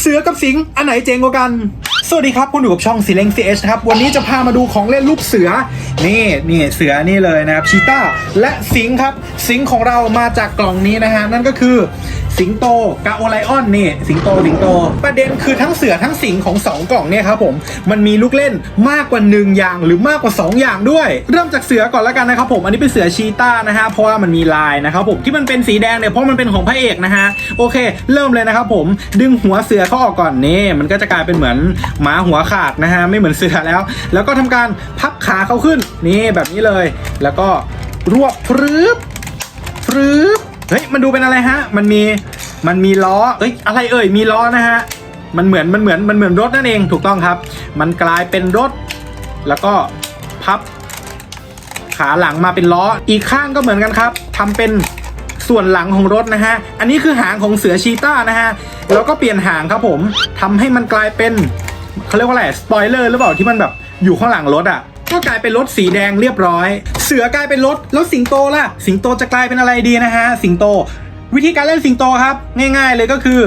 เสือกับสิงห์อันไหนเจ๋งกว่ากัน สวัสดีครับคุณอยู่กับช่องสีเลงซีเอชนะครับ วันนี้จะพามาดูของเล่นรูปเสือ นี่นี่เสือนี่เลยนะครับชีต้าและสิงห์ครับ สิงห์ของเรามาจากกล่องนี้นะฮะนั่นก็คือ สิงโตกาโอไลออนนี่สิงโตสิงโต ประเด็นคือทั้งเสือทั้งสิงของสองกล่องเนี่ยครับผมมันมีลูกเล่นมากกว่าหนึ่งอย่างหรือมากกว่าสองอย่างด้วย เริ่มจากเสือก่อนแล้วกันนะครับผมอันนี้เป็นเสือชีต้านะฮะเพราะว่ามันมีลายนะครับผมที่มันเป็นสีแดงเนี่ยเพราะมันเป็นของพระเอกนะฮะโอเค เริ่มเลยนะครับผมดึงหัวเสือเขาออกก่อนนี่มันก็จะกลายเป็นเหมือนหมาหัวขาดนะฮะไม่เหมือนเสือแล้ว แล้วก็ทำการพับขาเขาขึ้นนี่แบบนี้เลย แล้วก็รวบพรึบฟรึบ เฮ้ยมันดูเป็นอะไรฮะ มันมีมันมีล้อเอ้ยอะไรเอ่ยมีล้อนะฮะมันเหมือนมันเหมือนมันเหมือนรถนั่นเองถูกต้องครับ มันกลายเป็นรถ แล้วก็พับ ขาหลังมาเป็นล้ออีกข้างก็เหมือนกันครับทำเป็นส่วนหลังของรถนะฮะอันนี้คือหางของเสือชีต้านะฮะแล้วก็เปลี่ยนหางครับผมทำให้มันกลายเป็นเขาเรียกว่าอะไรสปอยเลอร์หรือเปล่าที่มันแบบอยู่ข้างหลังรถอะ ก็กลายเป็นรถสีแดงเรียบร้อย เสือกลายเป็นรถแล้วสิงโตล่ะ สิงโตจะกลายเป็นอะไรดีนะฮะ สิงโต วิธีการเล่นสิงโตครับ ง่ายๆเลยก็คือ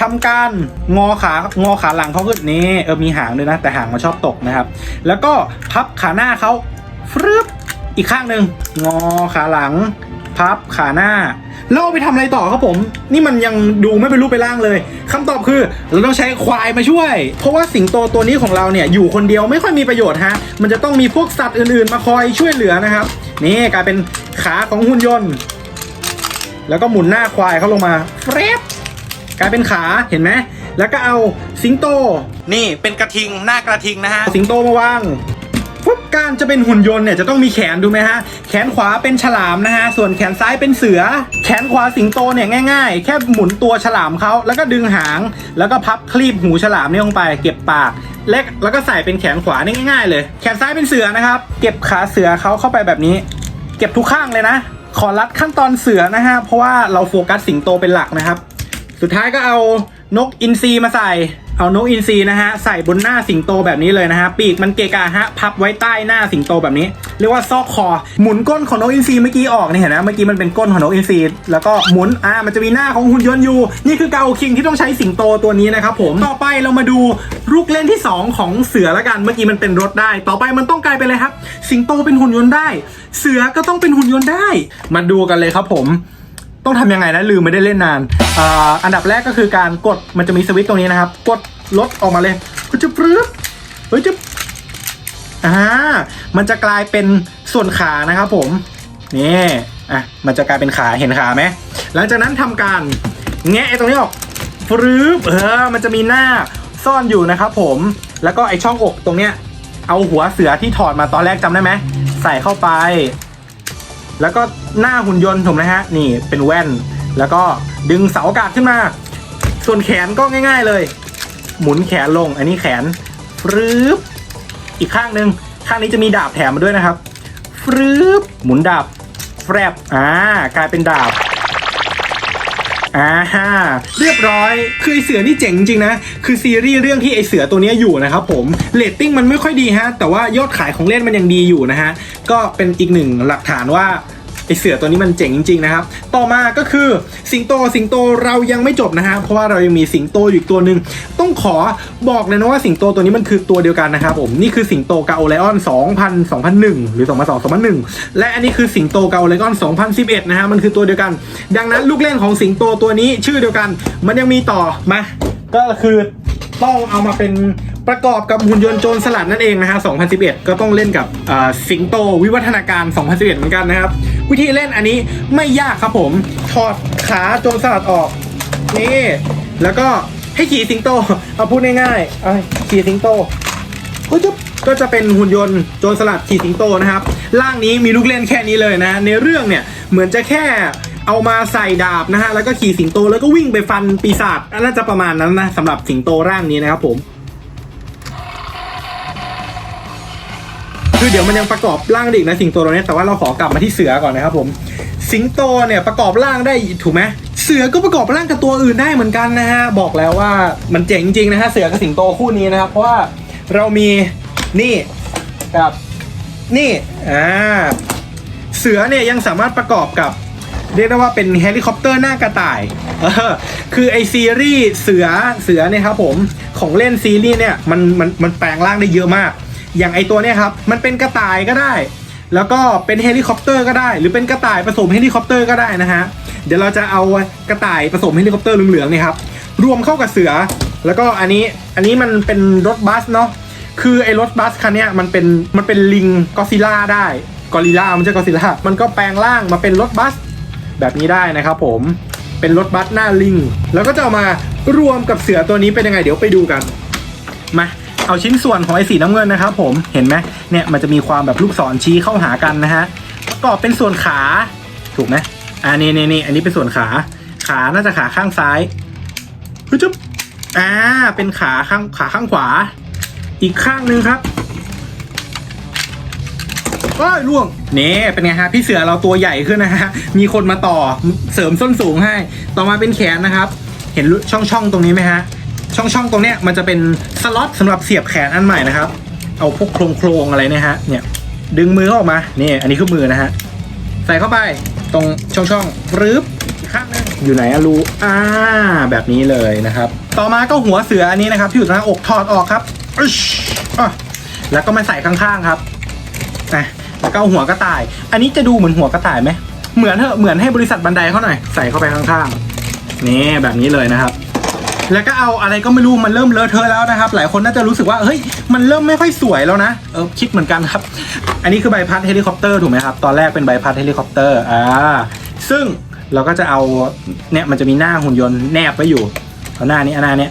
ทำการงอขางอขาหลังเขาขึ้นนี่เออมีหางด้วยนะ แต่หางมันชอบตกนะครับ แล้วก็พับขาหน้าเขาฟรึบอีกข้างหนึ่งงอขาหลัง พับขาหน้าแล้วเอาไปทำอะไรต่อครับผม นี่มันยังดูไม่เป็นรูปเป็นร่างเลยคำตอบคือเราต้องใช้ควายมาช่วย เพราะว่าสิงโตตัวนี้ของเราเนี่ยอยู่คนเดียวไม่ค่อยมีประโยชน์ฮะ มันจะต้องมีพวกสัตว์อื่นๆ มาคอยช่วยเหลือนะครับ นี่กลายเป็นขาของหุ่นยนต์ แล้วก็หมุนหน้าควายเขาลงมาเฟรบกลายเป็นขาเห็นไหมแล้วก็เอาสิงโต นี่เป็นกระทิงหน้ากระทิงนะฮะสิงโตมาวาง การจะเป็นหุ่นยนต์เนี่ยจะต้องมีแขนดูไหมฮะ แขนขวาเป็นฉลามนะฮะ ส่วนแขนซ้ายเป็นเสือ แขนขวาสิงโตเนี่ยง่ายๆ แค่หมุนตัวฉลามเขาแล้วก็ดึงหาง แล้วก็พับคลีบหูฉลามเนี่ยลงไป เก็บปากเล็กแล้วก็ใส่เป็นแขนขวานี่ง่ายๆเลย แขนซ้ายเป็นเสือนะครับ เก็บขาเสือเขาเข้าไปแบบนี้ เก็บทุกข้างเลยนะ ขอรัดขั้นตอนเสือนะฮะ เพราะว่าเราโฟกัสสิงโตเป็นหลักนะครับ สุดท้ายก็เอานกอินทรีมาใส่ เอานกอินทรีนะฮะใส่บนหน้าสิงโตแบบนี้เลยนะฮะปีกมันเกะกะฮะพับไว้ใต้หน้าสิงโตแบบนี้ เรียกว่าซอกคอหมุนก้นของนกอินทรีเมื่อกี้ออกนี่เห็นนะเมื่อกี้มันเป็นก้นของนกอินทรีแล้วก็หมุนอ่ามันจะมีหน้าของหุ่นยนต์อยู่ นี่คือเกาคิงที่ต้องใช้สิงโตตัวนี้นะครับผมต่อไปเรามาดูลูกเล่นที่สองของเสือละกันเมื่อกี้มันเป็นรถได้ ต่อไปมันต้องกลายเป็นอะไรครับ สิงโตเป็นหุ่นยนต์ได้ เสือก็ต้องเป็นหุ่นยนต์ได้ มาดูกันเลยครับผม ต้องทำยังไงนะลืมไม่ได้เล่นนานอ่าอันดับแรกก็คือการกดมันจะมีสวิตช์ตรงนี้นะครับ กดรถออกมาเลยก็จะปรึ๊บเฮ้ยจะอ่ามันจะกลายเป็นส่วนขานะครับผมนี่อะมันจะกลายเป็นขาเห็นขาไหมหลังจากนั้นทำการแงะไอ้ตรงนี้ออกปรึ๊บเออมันจะมีหน้าซ่อนอยู่นะครับผมแล้วก็ไอ้ช่องอกตรงเนี้ยเอาหัวเสือที่ถอดมาตอนแรกจำได้ไหมใส่เข้าไป แล้วก็หน้าหุ่นยนต์ถูกไหมฮะ นี่เป็นแว่น แล้วก็ดึงเสาอากาศขึ้นมา ส่วนแขนก็ง่าย ๆเลย หมุนแขนลง อันนี้แขนฟรืบอีกข้างหนึ่งข้างนี้จะมีดาบแถมมาด้วยนะครับฟรืบหมุนดาบแฟบอ่ากลายเป็นดาบ อ่าฮะเรียบร้อยคือไอเสือนี่เจ๋งจริงนะ คือซีรีส์เรื่องที่ไอเสือตัวนี้อยู่นะครับผมเรตติ้งมันไม่ค่อยดีฮะ แต่ว่ายอดขายของเล่นมันยังดีอยู่นะฮะ ก็เป็นอีกหนึ่งหลักฐานว่า ไอเสือตัวนี้มันเจ๋งจริงๆนะครับ ต่อมาก็คือสิงโตสิงโตเรายังไม่จบนะฮะเพราะว่าเรายังมีสิงโตอยู่อีกตัวหนึ่งต้องขอบอกเลยนะว่าสิงโตตัวนี้มันคือตัวเดียวกันนะครับผมนี่คือสิงโตกาโอไลออน2000 2001 หรือ 2002 2001 และอันนี้คือสิงโตกาโอไลออน2011นะฮะมันคือตัวเดียวกัน ดังนั้นลูกเล่นของสิงโตตัวนี้ชื่อเดียวกัน มันยังมีต่อมาก็คือต้องเอามาเป็นประกอบกับหุ่นยนต์โจรสลัดนั่นเองนะฮะ 2011 ก็ต้องเล่นกับสิงโตวิวัฒนาการ 2011 เหมือนกันนะครับ วิธีเล่นอันนี้ไม่ยากครับผมถอดขาโจรสลัดออกนี่แล้วก็ให้ขี่สิงโตเอาพูดง่ายๆเอาขี่สิงโตก็จะก็จะเป็นหุ่นยนต์โจรสลัดขี่สิงโตนะครับร่างนี้มีลูกเล่นแค่นี้เลยนะในเรื่องเนี่ยเหมือนจะแค่เอามาใส่ดาบนะฮะแล้วก็ขี่สิงโตแล้วก็วิ่งไปฟันปีศาจน่าจะประมาณนั้นนะสำหรับสิงโตร่างนี้นะครับผม คือเดี๋ยวมันยังประกอบร่างได้อีกนะสิงโตตัวนี้แต่ว่าเราขอกลับมาที่เสือก่อนนะครับผม สิงโตเนี่ยประกอบร่างได้ถูกไหมเสือก็ประกอบร่างกับตัวอื่นได้เหมือนกันนะฮะบอกแล้วว่ามันเจ๋งจริงนะฮะเสือกับสิงโตคู่นี้นะครับเพราะว่าเรามีนี่กับนี่อ่าเสือเนี่ยยังสามารถประกอบกับเรียกได้ว่าเป็นเฮลิคอปเตอร์หน้ากระต่ายเออคือไอซีรีส์เสือเสือเนี่ยครับผมของเล่นซีรีส์เนี่ยมันมันมันแปลงร่างได้เยอะมาก อย่างไอตัวเนี่ยครับ มันเป็นกระต่ายก็ได้ แล้วก็เป็นเฮลิคอปเตอร์ก็ได้ หรือเป็นกระต่ายผสมเฮลิคอปเตอร์ก็ได้นะฮะ เดี๋ยวเราจะเอากระต่ายผสมเฮลิคอปเตอร์เหลืองๆนี่ครับ รวมเข้ากับเสือ แล้วก็อันนี้ อันนี้มันเป็นรถบัสเนาะ คือไอรถบัสคันนี้มันเป็น มันเป็นลิงกอซิล่าได้ กอริลล่ามันจะกอซิล่า มันก็แปลงร่างมาเป็นรถบัสแบบนี้ได้นะครับผม เป็นรถบัสหน้าลิง แล้วก็จะเอามารวมกับเสือตัวนี้เป็นยังไงเดี๋ยวไปดูกัน มา เอาชิ้นส่วนของไอ้สีน้ำเงินนะครับผมเห็นไหมเนี่ยมันจะมีความแบบลูกศรชี้เข้าหากันนะฮะประกอบเป็นส่วนขาถูกไหมอ่านี่นี่นี่อันนี้เป็นส่วนขา ขาน่าจะขาข้างซ้ายฮึจุ๊บอ่าเป็นขาข้างขาข้างขวา อีกข้างหนึ่งครับโอ้ยล่วงเนี่เป็นไงฮะพี่เสือเราตัวใหญ่ขึ้นนะฮะมีคนมาต่อเสริมส้นสูงให้ ต่อมาเป็นแขนนะครับ เห็นช่องช่องตรงนี้ไหมฮะ ช่องๆตรงเนี้ยมันจะเป็นสล็อตสำหรับเสียบแขนอันใหม่นะครับ เอาพวกโครงโครงๆอะไรเนี่ยฮะเนี่ยดึงมือออกมานี่อันนี้คือมือนะฮะใส่เข้าไปตรงช่องๆรึบข้างนึงอยู่ไหนอะรูอ่าแบบนี้เลยนะครับ ต่อมาก็หัวเสืออันนี้นะครับที่อยู่ตรงหน้าอกถอดออกครับอึ๊ชอะแล้วก็มาใส่ข้างๆครับนะแล้วก็เอาหัวกระต่าย อันนี้จะดูเหมือนหัวกระต่ายไหมเหมือนเถอะเหมือนให้บริษัทบันไดเขาหน่อยใส่เข้าไปข้างๆนี่แบบนี้เลยนะครับ แล้วก็เอาอะไรก็ไม่รู้มันเริ่มเลอะเทอะแล้วนะครับ หลายคนน่าจะรู้สึกว่าเฮ้ยมันเริ่มไม่ค่อยสวยแล้วนะเออคิดเหมือนกันครับ อันนี้คือใบพัดเฮลิคอปเตอร์ถูกไหมครับตอนแรกเป็นใบพัดเฮลิคอปเตอร์อ่าซึ่งเราก็จะเอาเนี่ยมันจะมีหน้าหุ่นยนต์แนบไว้อยู่เอาหน้านี้เอาหน้านี้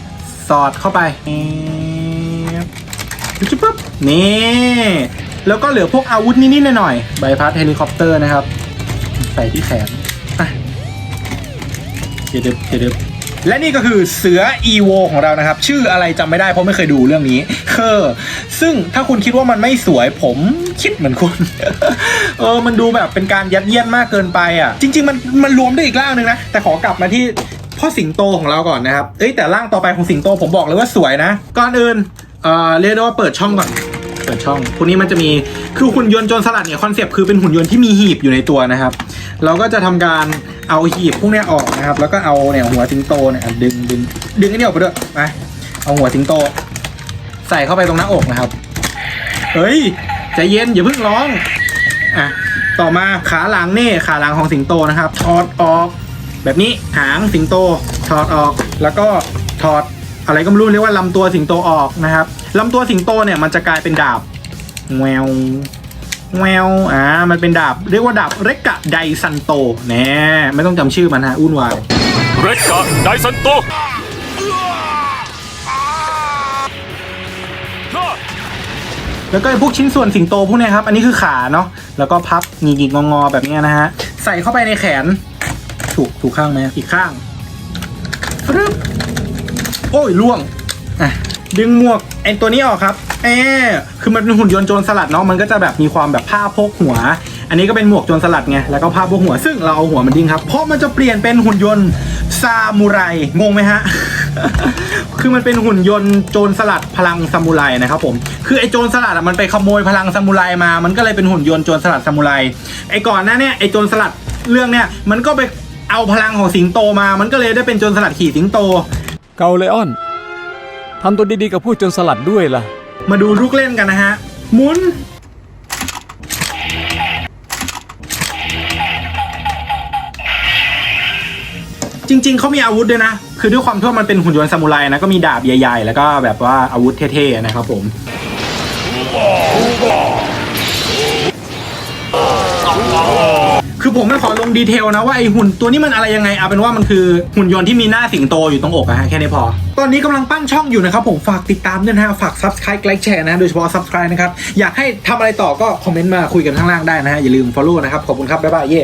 สอดเข้าไปจุ๊บปุ๊บนี่แล้วก็เหลือพวกอาวุธนิดๆหน่อยๆใบพัดเฮลิคอปเตอร์นะครับ ใส่ที่แขนเดี๋ยวเดี๋ยว และนี่ก็คือเสือ EVO ของเรานะครับ ชื่ออะไรจำไม่ได้เพราะไม่เคยดูเรื่องนี้เออซึ่งถ้าคุณคิดว่ามันไม่สวยผมคิดเหมือนคุณ เออมันดูแบบเป็นการยัดเยียดมากเกินไปอะ จริง ๆ มันมันรวมด้วยอีกร่างหนึ่งนะ แต่ขอกลับมาที่พ่อสิงโตของเราก่อนนะครับ เอ้ยแต่ร่างต่อไปของสิงโตผมบอกเลยว่าสวยนะ ก่อนอื่นเอ่อเรียกได้ว่าเปิดช่องก่อน เปิดช่องพวกนี้มันจะมีคือหุ่นยนต์โจรสลัดเนี่ยคอนเซปต์คือเป็นหุ่นยนต์ที่มีหีบอยู่ในตัวนะครับ เราก็จะทำการเอาหีบพวกนี้ออกนะครับ แล้วก็เอาเนี่ยหัวสิงโตเนี่ยดึงดึงดึงไอ้นี่ออกไปด้วยไปเอาหัวสิงโต ใส่เข้าไปตรงหน้าอกนะครับเฮ้ยใจเย็นอย่าเพิ่งร้องอะต่อมาขาหลังนี่ขาหลังของสิงโตนะครับถอดออก แบบนี้หางสิงโตถอดออก แล้วก็ถอด อะไรก็ไม่รู้เรียกว่าลำตัวสิงโตออกนะครับลำตัวสิงโตเนี่ยมันจะกลายเป็นดาบแววแววอ่ามันเป็นดาบ เรียกว่าดาบเรกกะไดซันโตแน่ไม่ต้องจำชื่อมันฮะอุ่นวายเรดกะไดซันโตแล้วก็ไอ้พวกชิ้นส่วนสิงโตพวกเนี้ยครับ อันนี้คือขาเนาะแล้วก็พับหงิกๆงอๆแบบเนี้ยนะฮะ ใส่เข้าไปในแขน ถูกถูกข้างไหมอีกข้างฟรึบ โอ้ยล่วงอะดึงหมวกไอ้ตัวนี้ออกครับแอคือมันเป็นหุ่นยนต์โจรสลัดเนาะมันก็จะแบบมีความแบบผ้าโพกหัว อันนี้ก็เป็นหมวกโจรสลัดไงแล้วก็ผ้าโพกหัว ซึ่งเราเอาหัวมันดิ้งครับ เพราะมันจะเปลี่ยนเป็นหุ่นยนต์ซามูไร งงไหมฮะ คือมันเป็นหุ่นยนต์โจรสลัดพลังซามูไรนะครับผม คือไอ้โจรสลัดอะมันไปขโมยพลังซามูไรมา มันก็เลยเป็นหุ่นยนต์โจรสลัดซามูไร ไอ้ก่อนหน้าเนี่ยไอ้โจรสลัดเรื่องเนี่ยมันก็ไปเอาพลังของสิงโตมา มันก็เลยได้เป็นโจรสลัดขี่สิงโต เกาเลออนทำตัวดีๆกับผู้จนสลัดด้วยล่ะ มาดูลูกเล่นกันนะฮะหมุน จริง ๆ เขามีอาวุธด้วยนะ คือด้วยความที่ว่ามันเป็นหุ่นยนต์ซามูไรนะ ก็มีดาบใหญ่ ๆ แล้วก็แบบว่าอาวุธเท่ ๆ นะครับผม คือผมไม่ขอลงดีเทลนะว่าไอหุ่นตัวนี้มันอะไรยังไงเอาเป็นว่ามันคือหุ่นยนต์ที่มีหน้าสิงโตอยู่ตรงอกอะฮะแค่นี้พอ ตอนนี้กำลังปั้นช่องอยู่นะครับผมฝากติดตามด้วยนะฮะฝาก subscribe ไลค์แชร์นะโดยเฉพาะ subscribe นะครับอยากให้ทำอะไรต่อก็คอมเมนต์มาคุยกันข้างล่างได้นะฮะอย่าลืม follow นะครับขอบคุณครับบ๊ายบายเย่